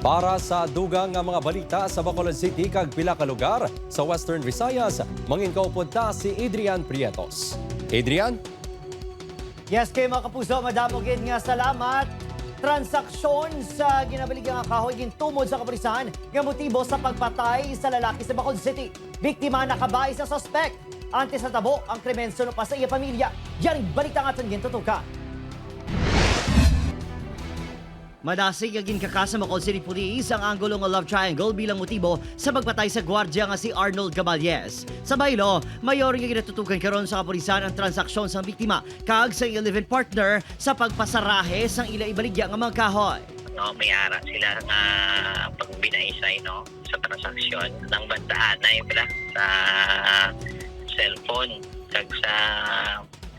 Para sa dugang nga mga balita sa Bacolod City kag pila ka lugar sa Western Visayas, mangin kaupunta si Adrian Prietos. Adrian? Yes, kay mga kapuso, madamo gid nga salamat. Transaksyon sa ginabalig nga kahoy gintumod sa kapulisan nga motibo sa pagpatay sa lalaki sa Bacolod City. Biktima nakabay sa suspect. Antes sa tabo, ang krimen sunod pa sa iya pamilya. Yan balita nga gintutukan. Madasig agin kakasa Bacolod City Police ang angulo nga love triangle bilang motibo sa pagpatay sa gwardya nga si Arnold Caballes. Sa baylo, mayor nga ginatutukan karon sa kapulisan ang transaksyon sa biktima kag sa iyang live-in partner sa pagpasarahe sang ila ibaligya nga mga kahoy. no may ara sila nga pagbinaisay no sa transaksyon ng bandaan na yun pala sa cellphone kag sa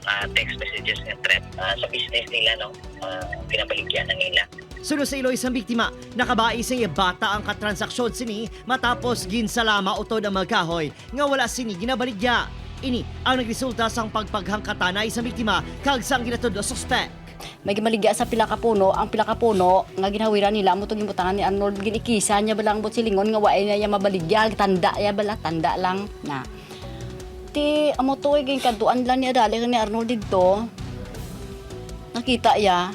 ah, text messages nga threat Ah, sa business nila no uh, pinabaligyan na nila Sunod sa Iloy isang biktima, nakabai sa bata ang katransaksyon sini matapos ginsalama utod ang mga kahoy nga wala sini ginabaligya. Ini ang nagresulta sang pagpaghangkatan na isang biktima kag sang ginatod o suspect. may gimaligya sa pila ka puno. Ang pila ka puno nga ginawiran nila mo tuging butangan ni Arnold ginikisa niya balang bot silingon nga waay niya mabaligya tanda ya bala tanda lang na. Ti amo to ay kantuan lang ni adali ni Arnold dito. Nakita ya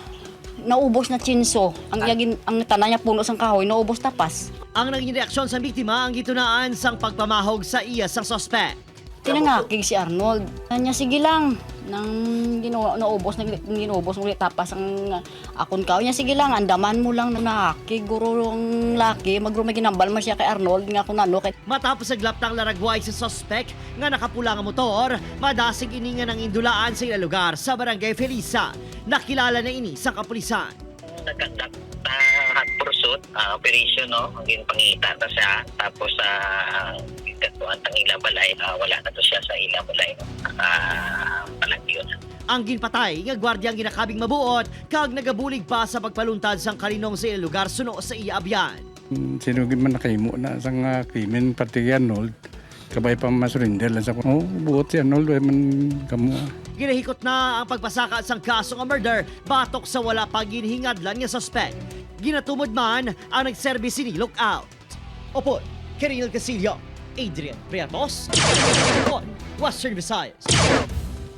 naubos na chinso. Ang yagin ang tanan niya puno sang kahoy naubos tapas. Ang naging reaksyon sa biktima ang gitunaan sang pagpamahog sa iya sang suspect. Tinangakig si Arnold. Kanya sige lang. Nang gino naubos na ginubos ulit tapas ang uh, akon ka niya sige lang andaman mo lang na nakakig guro ang laki. Magro may ginambal man siya kay Arnold nga kung ano kay Matapos naglaptang laragway sa suspect nga nakapula nga motor, madasig ini nga ng indulaan sa ilang lugar sa Barangay Felisa. Nakilala na ini sa kapulisan. nagkandak na hot pursuit ah, operation no? Ang ginpangita ta siya. Tapos sa uh, katuan tang ila balay ah, wala na to siya sa ila balay no uh, palagyon Ang ginpatay nga gwardiya ang ginakabing mabuot kag nagabulig pa sa pagpaluntad sang kalinong sa ilang lugar suno sa iya abyan. Mm, sinugid man nakahimo na sa nga krimen pati kay Arnold kabay pa masurinder lang sa ko oh buot si Arnold way man kamo Ginahikot na ang pagpasaka sang kaso nga murder batok sa wala pa ginhingadlan nga suspect. Ginatumod man ang nagservice ni Lookout. Opo, Kiril Casillo, Adrian Priatos, Western Visayas.